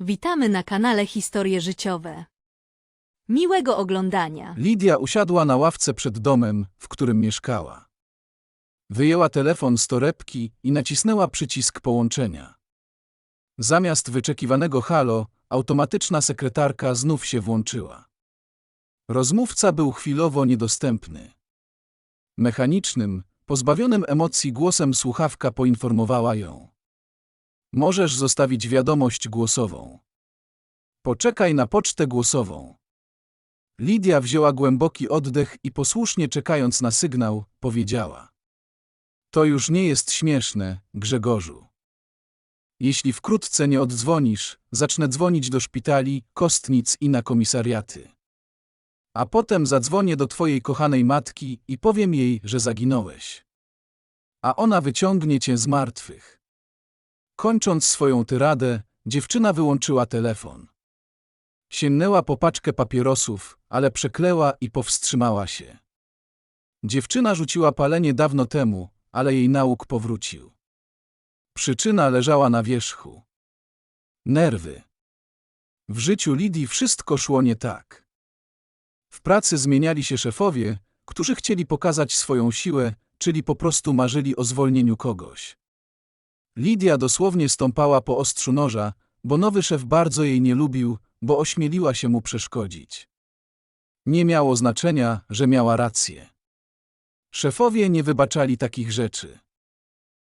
Witamy na kanale Historie Życiowe. Miłego oglądania. Lidia usiadła na ławce przed domem, w którym mieszkała. Wyjęła telefon z torebki i nacisnęła przycisk połączenia. Zamiast wyczekiwanego halo, automatyczna sekretarka znów się włączyła. Rozmówca był chwilowo niedostępny. Mechanicznym, pozbawionym emocji głosem słuchawka poinformowała ją. Możesz zostawić wiadomość głosową. Poczekaj na pocztę głosową. Lidia wzięła głęboki oddech i posłusznie czekając na sygnał, powiedziała. To już nie jest śmieszne, Grzegorzu. Jeśli wkrótce nie oddzwonisz, zacznę dzwonić do szpitali, kostnic i na komisariaty. A potem zadzwonię do twojej kochanej matki i powiem jej, że zaginąłeś. A ona wyciągnie cię z martwych. Kończąc swoją tyradę, dziewczyna wyłączyła telefon. Sięgnęła po paczkę papierosów, ale przekleła i powstrzymała się. Dziewczyna rzuciła palenie dawno temu, ale jej nauk powrócił. Przyczyna leżała na wierzchu. Nerwy. W życiu Lidii wszystko szło nie tak. W pracy zmieniali się szefowie, którzy chcieli pokazać swoją siłę, czyli po prostu marzyli o zwolnieniu kogoś. Lidia dosłownie stąpała po ostrzu noża, bo nowy szef bardzo jej nie lubił, bo ośmieliła się mu przeszkodzić. Nie miało znaczenia, że miała rację. Szefowie nie wybaczali takich rzeczy.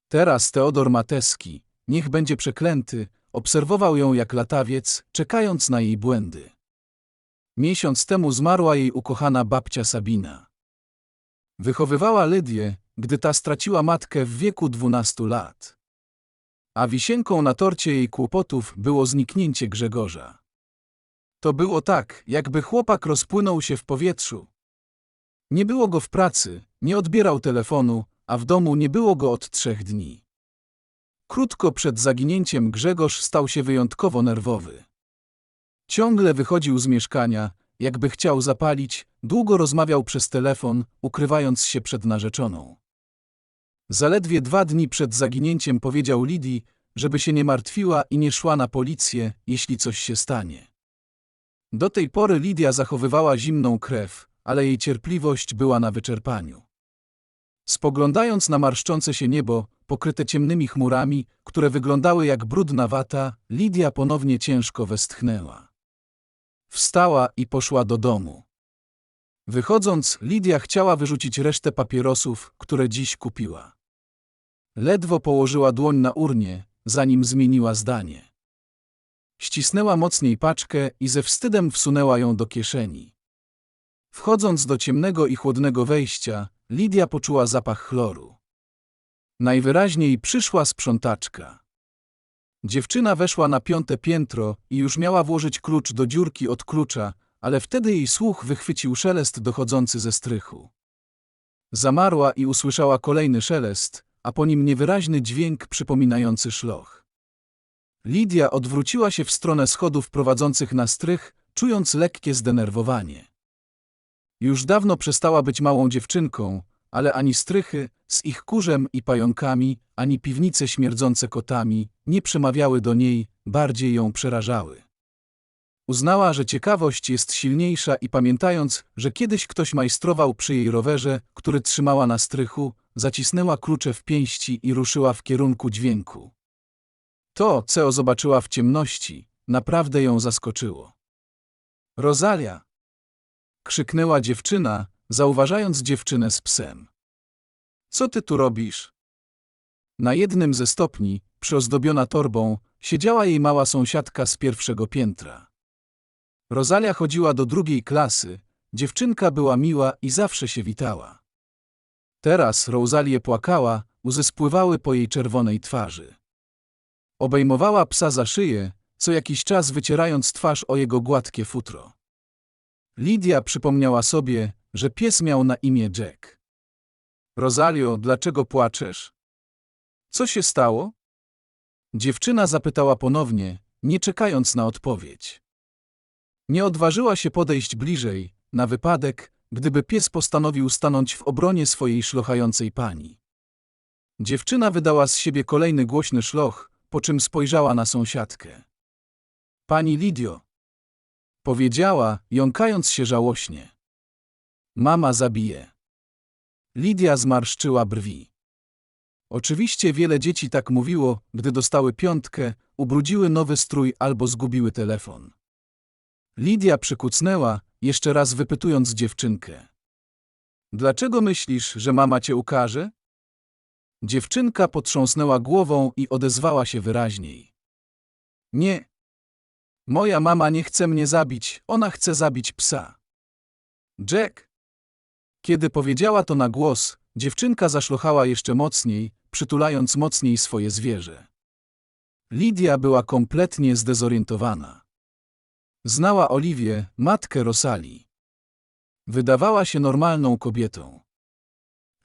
Teraz Teodor Mateski, niech będzie przeklęty, obserwował ją jak latawiec, czekając na jej błędy. Miesiąc temu zmarła jej ukochana babcia Sabina. Wychowywała Lydię, gdy ta straciła matkę w wieku dwunastu lat. A wisienką na torcie jej kłopotów było zniknięcie Grzegorza. To było tak, jakby chłopak rozpłynął się w powietrzu. Nie było go w pracy, nie odbierał telefonu, a w domu nie było go od trzech dni. Krótko przed zaginięciem Grzegorz stał się wyjątkowo nerwowy. Ciągle wychodził z mieszkania, jakby chciał zapalić, długo rozmawiał przez telefon, ukrywając się przed narzeczoną. Zaledwie dwa dni przed zaginięciem powiedział Lidii, żeby się nie martwiła i nie szła na policję, jeśli coś się stanie. Do tej pory Lidia zachowywała zimną krew, ale jej cierpliwość była na wyczerpaniu. Spoglądając na marszczące się niebo, pokryte ciemnymi chmurami, które wyglądały jak brudna wata, Lidia ponownie ciężko westchnęła. Wstała i poszła do domu. Wychodząc, Lidia chciała wyrzucić resztę papierosów, które dziś kupiła. Ledwo położyła dłoń na urnie, zanim zmieniła zdanie. Ścisnęła mocniej paczkę i ze wstydem wsunęła ją do kieszeni. Wchodząc do ciemnego i chłodnego wejścia, Lidia poczuła zapach chloru. Najwyraźniej przyszła sprzątaczka. Dziewczyna weszła na piąte piętro i już miała włożyć klucz do dziurki od klucza, ale wtedy jej słuch wychwycił szelest dochodzący ze strychu. Zamarła i usłyszała kolejny szelest, a po nim niewyraźny dźwięk przypominający szloch. Lidia odwróciła się w stronę schodów prowadzących na strych, czując lekkie zdenerwowanie. Już dawno przestała być małą dziewczynką, ale ani strychy z ich kurzem i pająkami, ani piwnice śmierdzące kotami nie przemawiały do niej, bardziej ją przerażały. Uznała, że ciekawość jest silniejsza i pamiętając, że kiedyś ktoś majstrował przy jej rowerze, który trzymała na strychu, zacisnęła klucze w pięści i ruszyła w kierunku dźwięku. To, co zobaczyła w ciemności, naprawdę ją zaskoczyło. Rosalia! Krzyknęła dziewczyna, zauważając dziewczynę z psem. Co ty tu robisz? Na jednym ze stopni, przyozdobiona torbą, siedziała jej mała sąsiadka z pierwszego piętra. Rosalia chodziła do drugiej klasy, dziewczynka była miła i zawsze się witała. Teraz Rosalię płakała, łzy spływały po jej czerwonej twarzy. Obejmowała psa za szyję, co jakiś czas wycierając twarz o jego gładkie futro. Lidia przypomniała sobie, że pies miał na imię Jack. Rosalio, dlaczego płaczesz? Co się stało? Dziewczyna zapytała ponownie, nie czekając na odpowiedź. Nie odważyła się podejść bliżej, na wypadek, gdyby pies postanowił stanąć w obronie swojej szlochającej pani. Dziewczyna wydała z siebie kolejny głośny szloch, po czym spojrzała na sąsiadkę. Pani Lidio. Powiedziała, jąkając się żałośnie. Mama zabije. Lidia zmarszczyła brwi. Oczywiście wiele dzieci tak mówiło, gdy dostały piątkę, ubrudziły nowy strój albo zgubiły telefon. Lidia przykucnęła, jeszcze raz wypytując dziewczynkę. Dlaczego myślisz, że mama cię ukaże? Dziewczynka potrząsnęła głową i odezwała się wyraźniej. Nie. Moja mama nie chce mnie zabić, ona chce zabić psa. Jack. Kiedy powiedziała to na głos, dziewczynka zaszlochała jeszcze mocniej, przytulając mocniej swoje zwierzę. Lidia była kompletnie zdezorientowana. Znała Oliwię, matkę Rosali. Wydawała się normalną kobietą.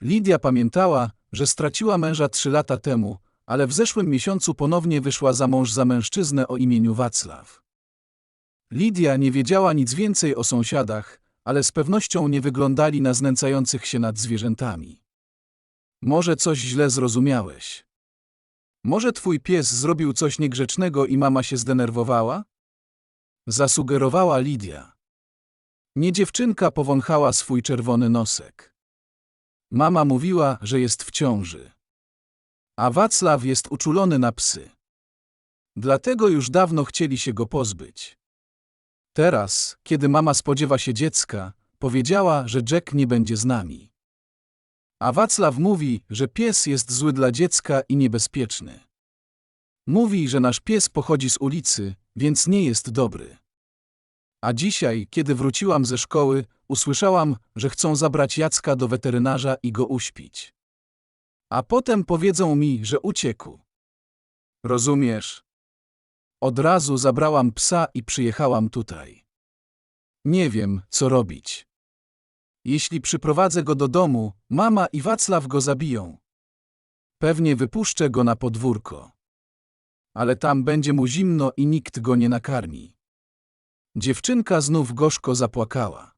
Lidia pamiętała, że straciła męża trzy lata temu, ale w zeszłym miesiącu ponownie wyszła za mąż za mężczyznę o imieniu Wacław. Lidia nie wiedziała nic więcej o sąsiadach, ale z pewnością nie wyglądali na znęcających się nad zwierzętami. Może coś źle zrozumiałeś. Może twój pies zrobił coś niegrzecznego i mama się zdenerwowała? Zasugerowała Lidia. Nie dziewczynka powąchała swój czerwony nosek. Mama mówiła, że jest w ciąży. A Wacław jest uczulony na psy. Dlatego już dawno chcieli się go pozbyć. Teraz, kiedy mama spodziewa się dziecka, powiedziała, że Jack nie będzie z nami. A Wacław mówi, że pies jest zły dla dziecka i niebezpieczny. Mówi, że nasz pies pochodzi z ulicy, więc nie jest dobry. A dzisiaj, kiedy wróciłam ze szkoły, usłyszałam, że chcą zabrać Jacka do weterynarza i go uśpić. A potem powiedzą mi, że uciekł. Rozumiesz? Od razu zabrałam psa i przyjechałam tutaj. Nie wiem, co robić. Jeśli przyprowadzę go do domu, mama i Wacław go zabiją. Pewnie wypuszczę go na podwórko. Ale tam będzie mu zimno i nikt go nie nakarmi. Dziewczynka znów gorzko zapłakała.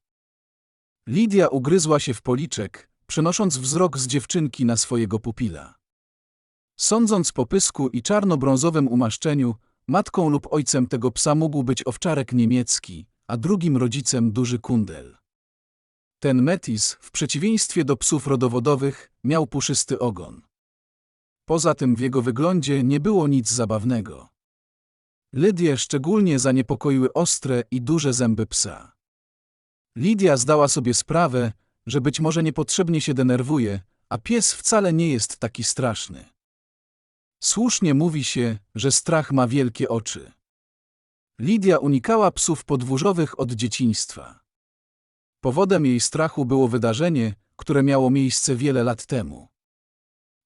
Lidia ugryzła się w policzek, przenosząc wzrok z dziewczynki na swojego pupila. Sądząc po pysku i czarno-brązowym umaszczeniu, matką lub ojcem tego psa mógł być owczarek niemiecki, a drugim rodzicem duży kundel. Ten metis, w przeciwieństwie do psów rodowodowych, miał puszysty ogon. Poza tym w jego wyglądzie nie było nic zabawnego. Lydię szczególnie zaniepokoiły ostre i duże zęby psa. Lidia zdała sobie sprawę, że być może niepotrzebnie się denerwuje, a pies wcale nie jest taki straszny. Słusznie mówi się, że strach ma wielkie oczy. Lidia unikała psów podwórzowych od dzieciństwa. Powodem jej strachu było wydarzenie, które miało miejsce wiele lat temu.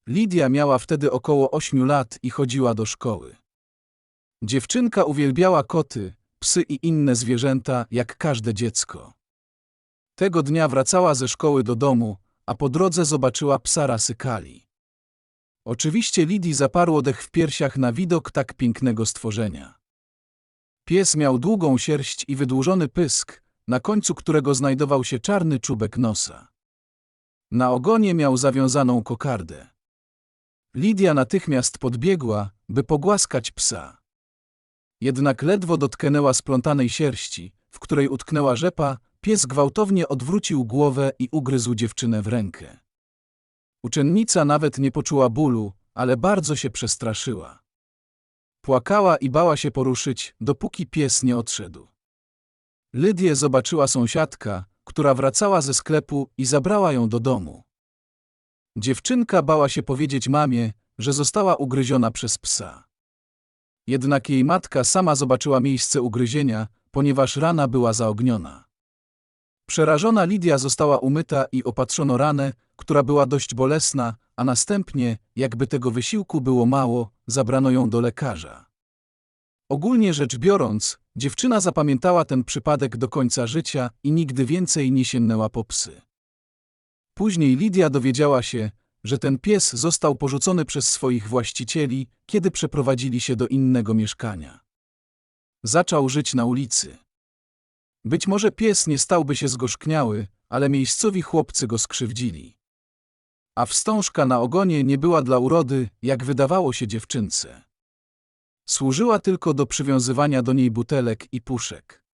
Lidia miała wtedy około ośmiu lat i chodziła do szkoły. Dziewczynka uwielbiała koty, psy i inne zwierzęta, jak każde dziecko. Tego dnia wracała ze szkoły do domu, a po drodze zobaczyła psa rasy Kali. Oczywiście Lidii zaparło dech w piersiach na widok tak pięknego stworzenia. Pies miał długą sierść i wydłużony pysk, na końcu którego znajdował się czarny czubek nosa. Na ogonie miał zawiązaną kokardę. Lidia natychmiast podbiegła, by pogłaskać psa. Jednak ledwo dotknęła splątanej sierści, w której utknęła rzepa, pies gwałtownie odwrócił głowę i ugryzł dziewczynę w rękę. Uczennica nawet nie poczuła bólu, ale bardzo się przestraszyła. Płakała i bała się poruszyć, dopóki pies nie odszedł. Lydię zobaczyła sąsiadka, która wracała ze sklepu i zabrała ją do domu. Dziewczynka bała się powiedzieć mamie, że została ugryziona przez psa. Jednak jej matka sama zobaczyła miejsce ugryzienia, ponieważ rana była zaogniona. Przerażona Lidia została umyta i opatrzono ranę, która była dość bolesna, a następnie, jakby tego wysiłku było mało, zabrano ją do lekarza. Ogólnie rzecz biorąc, dziewczyna zapamiętała ten przypadek do końca życia i nigdy więcej nie sięgnęła po psy. Później Lidia dowiedziała się, że ten pies został porzucony przez swoich właścicieli, kiedy przeprowadzili się do innego mieszkania. Zaczął żyć na ulicy. Być może pies nie stałby się zgorzkniały, ale miejscowi chłopcy go skrzywdzili. A wstążka na ogonie nie była dla urody, jak wydawało się dziewczynce. Służyła tylko do przywiązywania do niej butelek i puszek.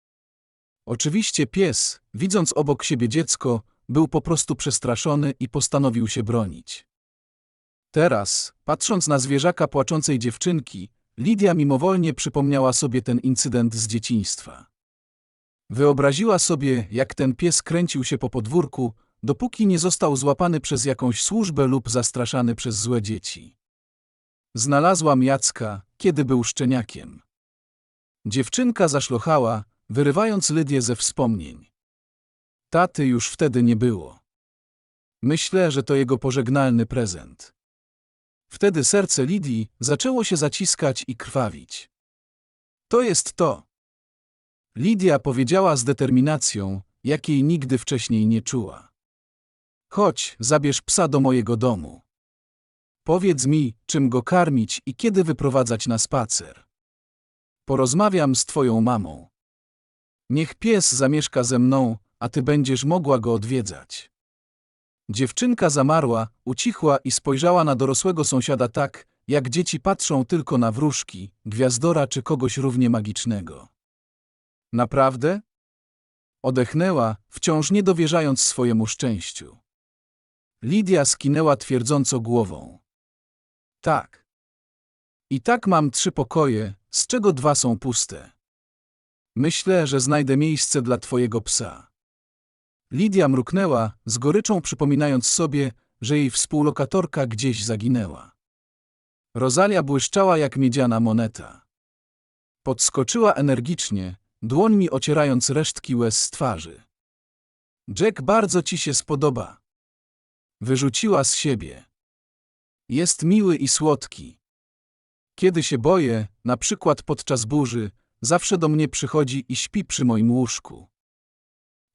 Oczywiście pies, widząc obok siebie dziecko, był po prostu przestraszony i postanowił się bronić. Teraz, patrząc na zwierzaka płaczącej dziewczynki, Lidia mimowolnie przypomniała sobie ten incydent z dzieciństwa. Wyobraziła sobie, jak ten pies kręcił się po podwórku, dopóki nie został złapany przez jakąś służbę lub zastraszany przez złe dzieci. Znalazłam Jacka, kiedy był szczeniakiem. Dziewczynka zaszlochała, wyrywając Lydię ze wspomnień. Taty już wtedy nie było. Myślę, że to jego pożegnalny prezent. Wtedy serce Lidii zaczęło się zaciskać i krwawić. To jest to. Lidia powiedziała z determinacją, jakiej nigdy wcześniej nie czuła. Chodź, zabierz psa do mojego domu. Powiedz mi, czym go karmić i kiedy wyprowadzać na spacer. Porozmawiam z twoją mamą. Niech pies zamieszka ze mną, a ty będziesz mogła go odwiedzać. Dziewczynka zamarła, ucichła i spojrzała na dorosłego sąsiada tak, jak dzieci patrzą tylko na wróżki, gwiazdora czy kogoś równie magicznego. Naprawdę? Odechnęła, wciąż nie dowierzając swojemu szczęściu. Lidia skinęła twierdząco głową. Tak. I tak mam trzy pokoje, z czego dwa są puste. Myślę, że znajdę miejsce dla twojego psa. Lidia mruknęła, z goryczą przypominając sobie, że jej współlokatorka gdzieś zaginęła. Rosalia błyszczała jak miedziana moneta. Podskoczyła energicznie, dłońmi ocierając resztki łez z twarzy. Jack bardzo ci się spodoba. Wyrzuciła z siebie. Jest miły i słodki. Kiedy się boję, na przykład podczas burzy, zawsze do mnie przychodzi i śpi przy moim łóżku.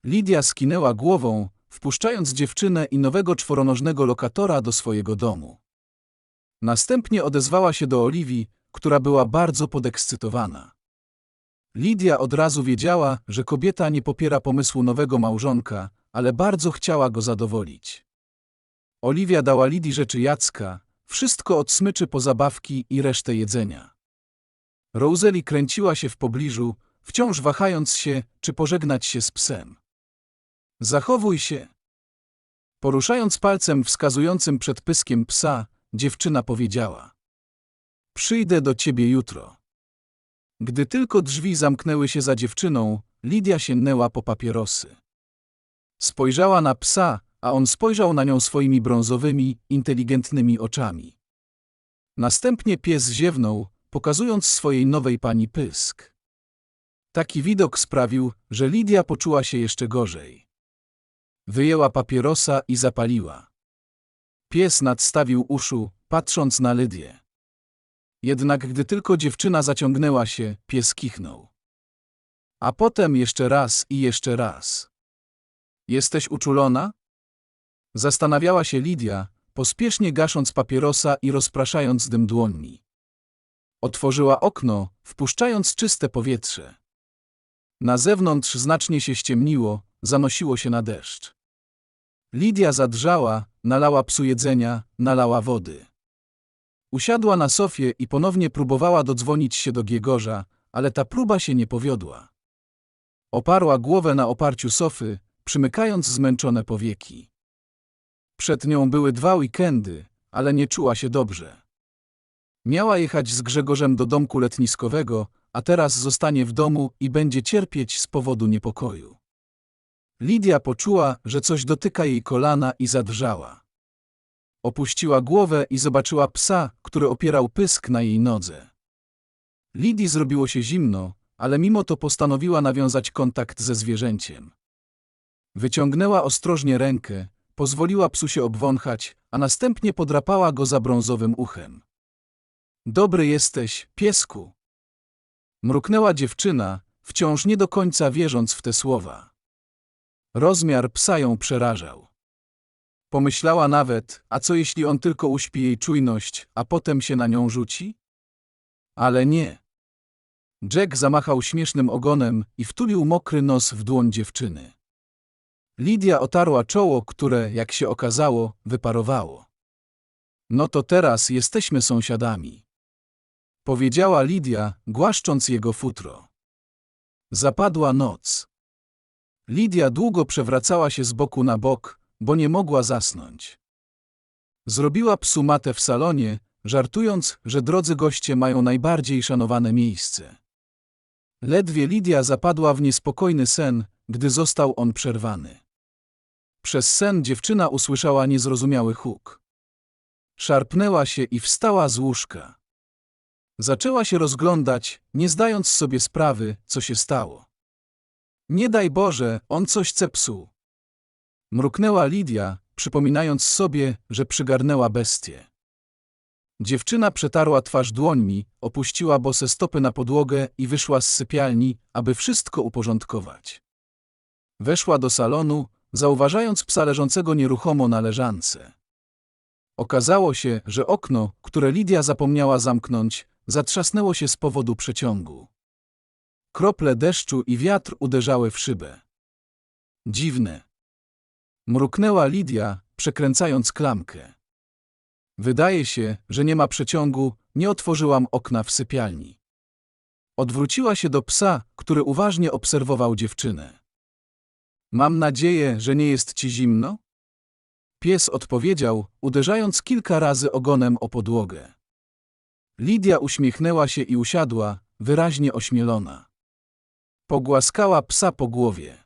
Lidia skinęła głową, wpuszczając dziewczynę i nowego czworonożnego lokatora do swojego domu. Następnie odezwała się do Oliwii, która była bardzo podekscytowana. Lidia od razu wiedziała, że kobieta nie popiera pomysłu nowego małżonka, ale bardzo chciała go zadowolić. Oliwia dała Lidii rzeczy Jacka, wszystko od smyczy po zabawki i resztę jedzenia. Roseli kręciła się w pobliżu, wciąż wahając się, czy pożegnać się z psem. Zachowuj się. Poruszając palcem wskazującym przed pyskiem psa, dziewczyna powiedziała. Przyjdę do ciebie jutro. Gdy tylko drzwi zamknęły się za dziewczyną, Lidia sięgnęła po papierosy. Spojrzała na psa, a on spojrzał na nią swoimi brązowymi, inteligentnymi oczami. Następnie pies ziewnął, pokazując swojej nowej pani pysk. Taki widok sprawił, że Lidia poczuła się jeszcze gorzej. Wyjęła papierosa i zapaliła. Pies nadstawił uszu, patrząc na Lydię. Jednak gdy tylko dziewczyna zaciągnęła się, pies kichnął. A potem jeszcze raz i jeszcze raz. Jesteś uczulona? Zastanawiała się Lidia, pospiesznie gasząc papierosa i rozpraszając dym dłońmi. Otworzyła okno, wpuszczając czyste powietrze. Na zewnątrz znacznie się ściemniło, zanosiło się na deszcz. Lidia zadrżała, nalała psu jedzenia, nalała wody. Usiadła na sofie i ponownie próbowała dodzwonić się do Giegorza, ale ta próba się nie powiodła. Oparła głowę na oparciu sofy, przymykając zmęczone powieki. Przed nią były dwa weekendy, ale nie czuła się dobrze. Miała jechać z Grzegorzem do domku letniskowego, a teraz zostanie w domu i będzie cierpieć z powodu niepokoju. Lidia poczuła, że coś dotyka jej kolana i zadrżała. Opuściła głowę i zobaczyła psa, który opierał pysk na jej nodze. Lidii zrobiło się zimno, ale mimo to postanowiła nawiązać kontakt ze zwierzęciem. Wyciągnęła ostrożnie rękę, pozwoliła psu się obwąchać, a następnie podrapała go za brązowym uchem. Dobry jesteś, piesku. Mruknęła dziewczyna, wciąż nie do końca wierząc w te słowa. Rozmiar psa ją przerażał. Pomyślała nawet, a co jeśli on tylko uśpi jej czujność, a potem się na nią rzuci? Ale nie. Jack zamachał śmiesznym ogonem i wtulił mokry nos w dłoń dziewczyny. Lidia otarła czoło, które, jak się okazało, wyparowało. No to teraz jesteśmy sąsiadami. Powiedziała Lidia, głaszcząc jego futro. Zapadła noc. Lidia długo przewracała się z boku na bok, bo nie mogła zasnąć. Zrobiła psu matę w salonie, żartując, że drodzy goście mają najbardziej szanowane miejsce. Ledwie Lidia zapadła w niespokojny sen, gdy został on przerwany. Przez sen dziewczyna usłyszała niezrozumiały huk. Szarpnęła się i wstała z łóżka. Zaczęła się rozglądać, nie zdając sobie sprawy, co się stało. Nie daj Boże, on coś cepsuł. Mruknęła Lidia, przypominając sobie, że przygarnęła bestię. Dziewczyna przetarła twarz dłońmi, opuściła bose stopy na podłogę i wyszła z sypialni, aby wszystko uporządkować. Weszła do salonu, zauważając psa leżącego nieruchomo na leżance. Okazało się, że okno, które Lidia zapomniała zamknąć, zatrzasnęło się z powodu przeciągu. Krople deszczu i wiatr uderzały w szybę. Dziwne. Mruknęła Lidia, przekręcając klamkę. Wydaje się, że nie ma przeciągu, nie otworzyłam okna w sypialni. Odwróciła się do psa, który uważnie obserwował dziewczynę. Mam nadzieję, że nie jest ci zimno? Pies odpowiedział, uderzając kilka razy ogonem o podłogę. Lidia uśmiechnęła się i usiadła, wyraźnie ośmielona. Pogłaskała psa po głowie.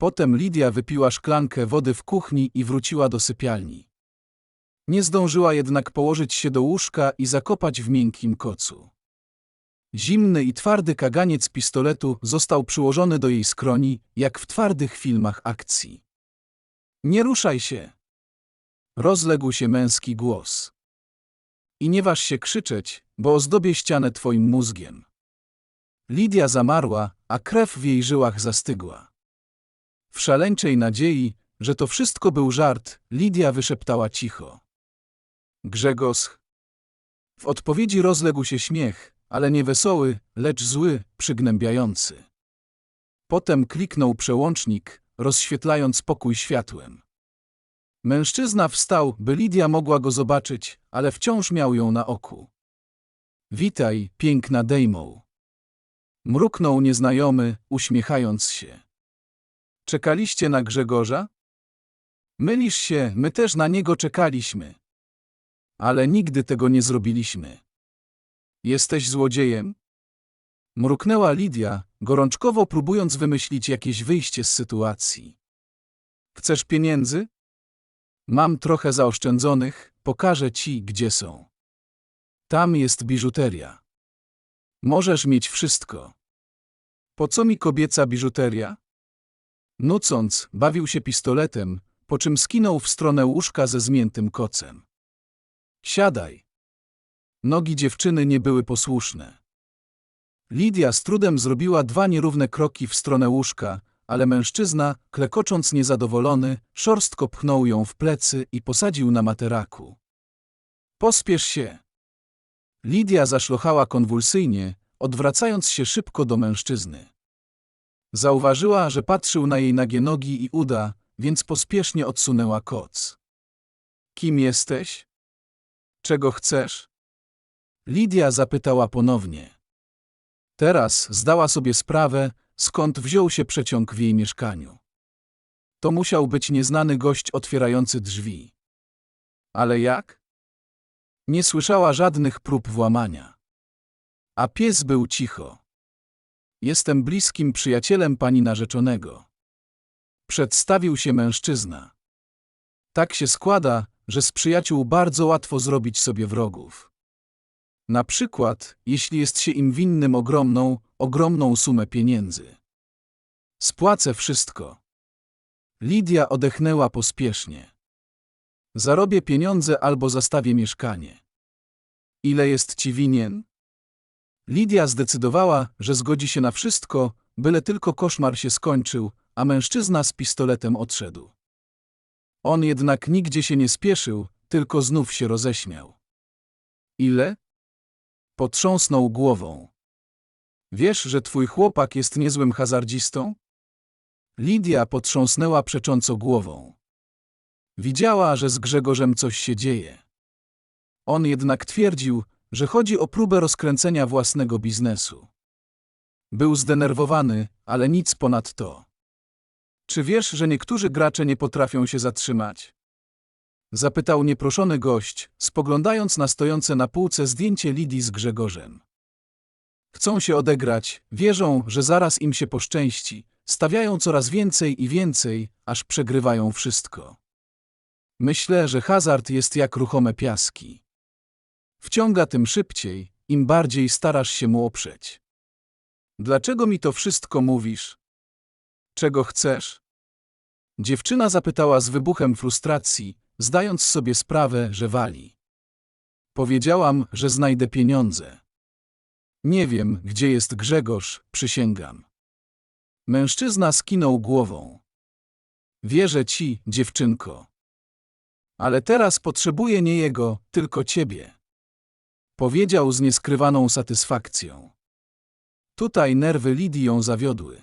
Potem Lidia wypiła szklankę wody w kuchni i wróciła do sypialni. Nie zdążyła jednak położyć się do łóżka i zakopać w miękkim kocu. Zimny i twardy kaganiec pistoletu został przyłożony do jej skroni, jak w twardych filmach akcji. Nie ruszaj się! Rozległ się męski głos. I nie waż się krzyczeć, bo ozdobię ścianę twoim mózgiem. Lidia zamarła, a krew w jej żyłach zastygła. W szaleńczej nadziei, że to wszystko był żart, Lidia wyszeptała cicho. Grzegorz. W odpowiedzi rozległ się śmiech, ale nie wesoły, lecz zły, przygnębiający. Potem kliknął przełącznik, rozświetlając pokój światłem. Mężczyzna wstał, by Lidia mogła go zobaczyć, ale wciąż miał ją na oku. Witaj, piękna Dejmoł. Mruknął nieznajomy, uśmiechając się. Czekaliście na Grzegorza? Mylisz się, my też na niego czekaliśmy. Ale nigdy tego nie zrobiliśmy. Jesteś złodziejem? Mruknęła Lidia, gorączkowo próbując wymyślić jakieś wyjście z sytuacji. Chcesz pieniędzy? Mam trochę zaoszczędzonych, pokażę ci, gdzie są. Tam jest biżuteria. Możesz mieć wszystko. Po co mi kobieca biżuteria? Nucąc, bawił się pistoletem, po czym skinął w stronę łóżka ze zmiętym kocem. Siadaj. Nogi dziewczyny nie były posłuszne. Lidia z trudem zrobiła dwa nierówne kroki w stronę łóżka, ale mężczyzna, klekocząc niezadowolony, szorstko pchnął ją w plecy i posadził na materaku. Pospiesz się. Lidia zaszlochała konwulsyjnie, odwracając się szybko do mężczyzny. Zauważyła, że patrzył na jej nagie nogi i uda, więc pospiesznie odsunęła koc. Kim jesteś? Czego chcesz? Lidia zapytała ponownie. Teraz zdała sobie sprawę, skąd wziął się przeciąg w jej mieszkaniu. To musiał być nieznany gość otwierający drzwi. Ale jak? Nie słyszała żadnych prób włamania. A pies był cicho. Jestem bliskim przyjacielem pani narzeczonego. Przedstawił się mężczyzna. Tak się składa, że z przyjaciół bardzo łatwo zrobić sobie wrogów. Na przykład, jeśli jest się im winnym ogromną, ogromną sumę pieniędzy. Spłacę wszystko. Lidia odechnęła pospiesznie. Zarobię pieniądze albo zastawię mieszkanie. Ile jest ci winien? Lidia zdecydowała, że zgodzi się na wszystko, byle tylko koszmar się skończył, a mężczyzna z pistoletem odszedł. On jednak nigdzie się nie spieszył, tylko znów się roześmiał. Ile? Potrząsnął głową. Wiesz, że twój chłopak jest niezłym hazardzistą? Lidia potrząsnęła przecząco głową. Widziała, że z Grzegorzem coś się dzieje. On jednak twierdził, że chodzi o próbę rozkręcenia własnego biznesu. Był zdenerwowany, ale nic ponad to. Czy wiesz, że niektórzy gracze nie potrafią się zatrzymać? Zapytał nieproszony gość, spoglądając na stojące na półce zdjęcie Lidii z Grzegorzem. Chcą się odegrać, wierzą, że zaraz im się poszczęści, stawiają coraz więcej i więcej, aż przegrywają wszystko. Myślę, że hazard jest jak ruchome piaski. Wciąga tym szybciej, im bardziej starasz się mu oprzeć. Dlaczego mi to wszystko mówisz? Czego chcesz? Dziewczyna zapytała z wybuchem frustracji, zdając sobie sprawę, że wali. Powiedziałam, że znajdę pieniądze. Nie wiem, gdzie jest Grzegorz, przysięgam. Mężczyzna skinął głową. Wierzę ci, dziewczynko. Ale teraz potrzebuję nie jego, tylko ciebie. Powiedział z nieskrywaną satysfakcją. Tutaj nerwy Lidii ją zawiodły.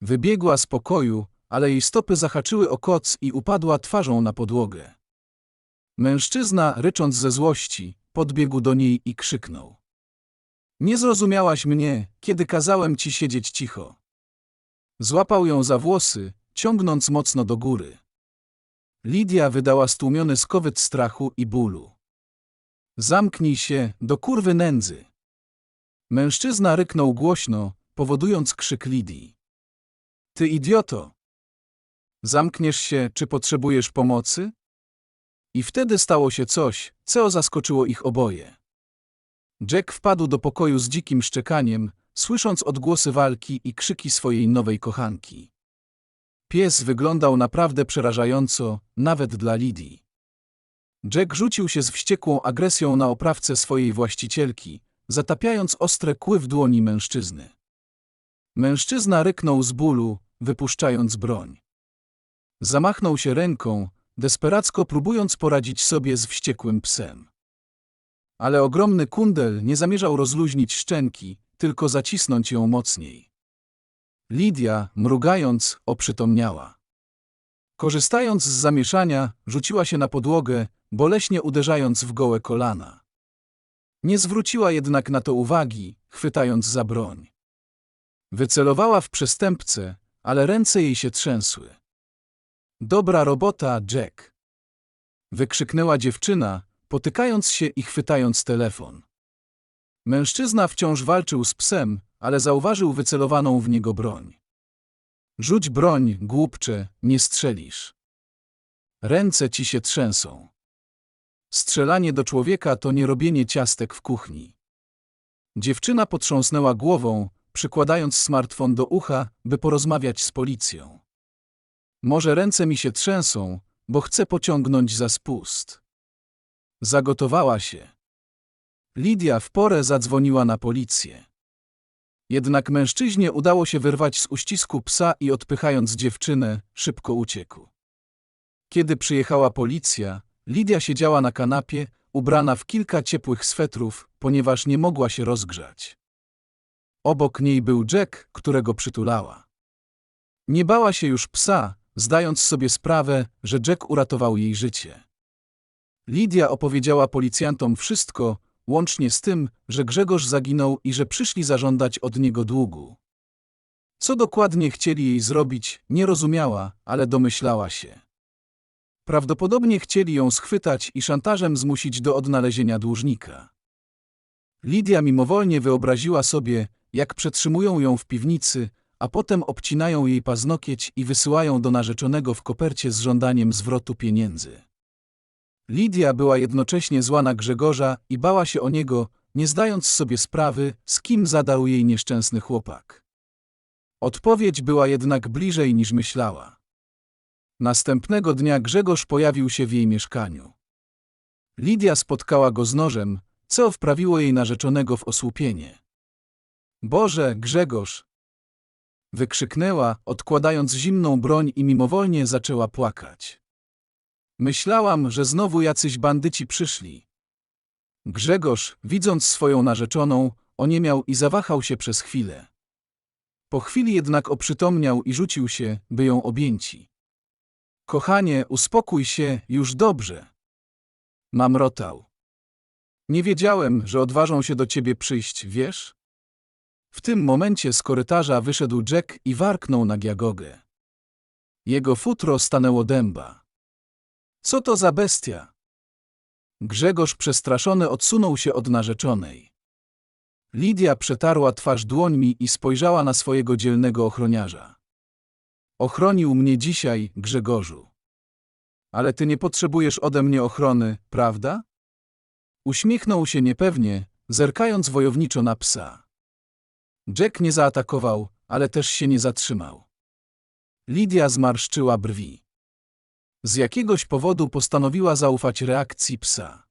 Wybiegła z pokoju, ale jej stopy zahaczyły o koc i upadła twarzą na podłogę. Mężczyzna, rycząc ze złości, podbiegł do niej i krzyknął. Nie zrozumiałaś mnie, kiedy kazałem ci siedzieć cicho. Złapał ją za włosy, ciągnąc mocno do góry. Lidia wydała stłumiony skowyt strachu i bólu. Zamknij się, do kurwy nędzy. Mężczyzna ryknął głośno, powodując krzyk Lidii. Ty idioto! Zamkniesz się, czy potrzebujesz pomocy? I wtedy stało się coś, co zaskoczyło ich oboje. Jack wpadł do pokoju z dzikim szczekaniem, słysząc odgłosy walki i krzyki swojej nowej kochanki. Pies wyglądał naprawdę przerażająco, nawet dla Lidii. Jack rzucił się z wściekłą agresją na oprawcę swojej właścicielki, zatapiając ostre kły w dłoni mężczyzny. Mężczyzna ryknął z bólu, wypuszczając broń. Zamachnął się ręką, desperacko próbując poradzić sobie z wściekłym psem. Ale ogromny kundel nie zamierzał rozluźnić szczęki, tylko zacisnąć ją mocniej. Lidia, mrugając, oprzytomniała. Korzystając z zamieszania, rzuciła się na podłogę, boleśnie uderzając w gołe kolana. Nie zwróciła jednak na to uwagi, chwytając za broń. Wycelowała w przestępcę, ale ręce jej się trzęsły. Dobra robota, Jack! Wykrzyknęła dziewczyna, potykając się i chwytając telefon. Mężczyzna wciąż walczył z psem, ale zauważył wycelowaną w niego broń. Rzuć broń, głupcze, nie strzelisz. Ręce ci się trzęsą. Strzelanie do człowieka to nie robienie ciastek w kuchni. Dziewczyna potrząsnęła głową, przykładając smartfon do ucha, by porozmawiać z policją. Może ręce mi się trzęsą, bo chcę pociągnąć za spust. Zagotowała się. Lidia w porę zadzwoniła na policję. Jednak mężczyźnie udało się wyrwać z uścisku psa i odpychając dziewczynę, szybko uciekł. Kiedy przyjechała policja, Lidia siedziała na kanapie, ubrana w kilka ciepłych swetrów, ponieważ nie mogła się rozgrzać. Obok niej był Jack, którego przytulała. Nie bała się już psa, zdając sobie sprawę, że Jack uratował jej życie. Lidia opowiedziała policjantom wszystko, łącznie z tym, że Grzegorz zaginął i że przyszli zażądać od niego długu. Co dokładnie chcieli jej zrobić, nie rozumiała, ale domyślała się. Prawdopodobnie chcieli ją schwytać i szantażem zmusić do odnalezienia dłużnika. Lidia mimowolnie wyobraziła sobie, jak przetrzymują ją w piwnicy, a potem obcinają jej paznokieć i wysyłają do narzeczonego w kopercie z żądaniem zwrotu pieniędzy. Lidia była jednocześnie zła na Grzegorza i bała się o niego, nie zdając sobie sprawy, z kim zadał jej nieszczęsny chłopak. Odpowiedź była jednak bliżej niż myślała. Następnego dnia Grzegorz pojawił się w jej mieszkaniu. Lidia spotkała go z nożem, co wprawiło jej narzeczonego w osłupienie. Boże, Grzegorz! Wykrzyknęła, odkładając zimną broń i mimowolnie zaczęła płakać. Myślałam, że znowu jacyś bandyci przyszli. Grzegorz, widząc swoją narzeczoną, oniemiał i zawahał się przez chwilę. Po chwili jednak oprzytomniał i rzucił się, by ją objęci. Kochanie, uspokój się, już dobrze. Mamrotał. Nie wiedziałem, że odważą się do ciebie przyjść, wiesz? W tym momencie z korytarza wyszedł Jack i warknął na Giagogę. Jego futro stanęło dęba. Co to za bestia? Grzegorz przestraszony odsunął się od narzeczonej. Lidia przetarła twarz dłońmi i spojrzała na swojego dzielnego ochroniarza. Ochronił mnie dzisiaj, Grzegorzu. Ale ty nie potrzebujesz ode mnie ochrony, prawda? Uśmiechnął się niepewnie, zerkając wojowniczo na psa. Jack nie zaatakował, ale też się nie zatrzymał. Lidia zmarszczyła brwi. Z jakiegoś powodu postanowiła zaufać reakcji psa.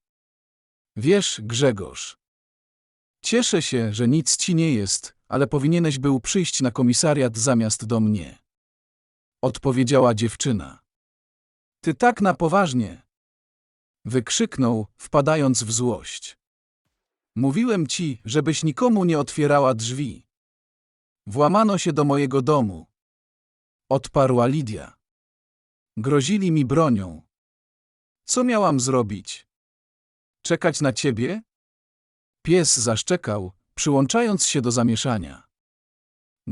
Wiesz, Grzegorz. Cieszę się, że nic ci nie jest, ale powinieneś był przyjść na komisariat zamiast do mnie. Odpowiedziała dziewczyna. Ty tak na poważnie. Wykrzyknął, wpadając w złość. Mówiłem ci, żebyś nikomu nie otwierała drzwi. Włamano się do mojego domu. Odparła Lidia. Grozili mi bronią. Co miałam zrobić? Czekać na ciebie? Pies zaszczekał, przyłączając się do zamieszania.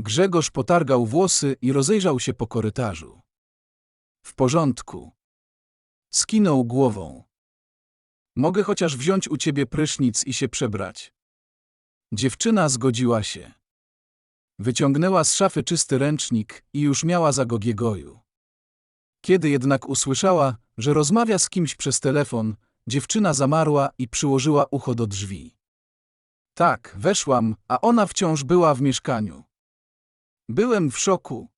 Grzegorz potargał włosy i rozejrzał się po korytarzu. W porządku. Skinął głową. Mogę chociaż wziąć u ciebie prysznic i się przebrać. Dziewczyna zgodziła się. Wyciągnęła z szafy czysty ręcznik i już miała za go giegoju. Kiedy jednak usłyszała, że rozmawia z kimś przez telefon, dziewczyna zamarła i przyłożyła ucho do drzwi. Tak, weszłam, a ona wciąż była w mieszkaniu. Byłem w szoku.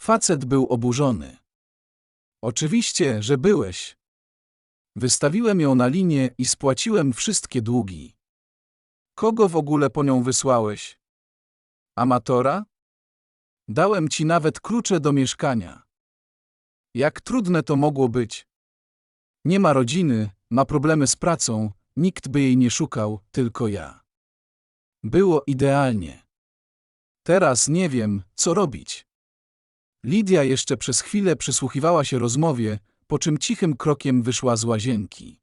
Facet był oburzony. Oczywiście, że byłeś. Wystawiłem ją na linię i spłaciłem wszystkie długi. Kogo w ogóle po nią wysłałeś? Amatora? Dałem ci nawet klucze do mieszkania. Jak trudne to mogło być? Nie ma rodziny, ma problemy z pracą, nikt by jej nie szukał, tylko ja. Było idealnie. Teraz nie wiem, co robić. Lidia jeszcze przez chwilę przysłuchiwała się rozmowie, po czym cichym krokiem wyszła z łazienki.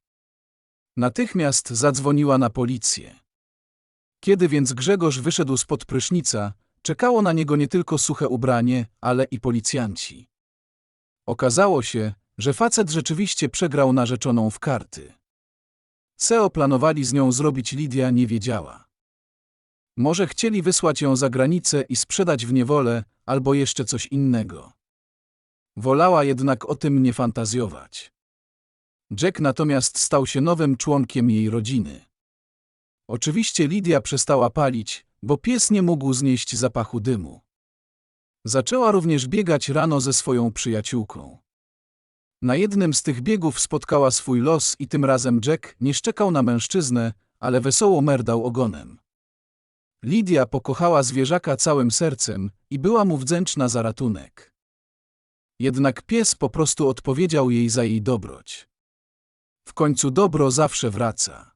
Natychmiast zadzwoniła na policję. Kiedy więc Grzegorz wyszedł spod prysznica, czekało na niego nie tylko suche ubranie, ale i policjanci. Okazało się, że facet rzeczywiście przegrał narzeczoną w karty. Co planowali z nią zrobić Lidia nie wiedziała. Może chcieli wysłać ją za granicę i sprzedać w niewolę, albo jeszcze coś innego. Wolała jednak o tym nie fantazjować. Jack natomiast stał się nowym członkiem jej rodziny. Oczywiście Lidia przestała palić, bo pies nie mógł znieść zapachu dymu. Zaczęła również biegać rano ze swoją przyjaciółką. Na jednym z tych biegów spotkała swój los i tym razem Jack nie szczekał na mężczyznę, ale wesoło merdał ogonem. Lidia pokochała zwierzaka całym sercem i była mu wdzięczna za ratunek. Jednak pies po prostu odpowiedział jej za jej dobroć. W końcu dobro zawsze wraca.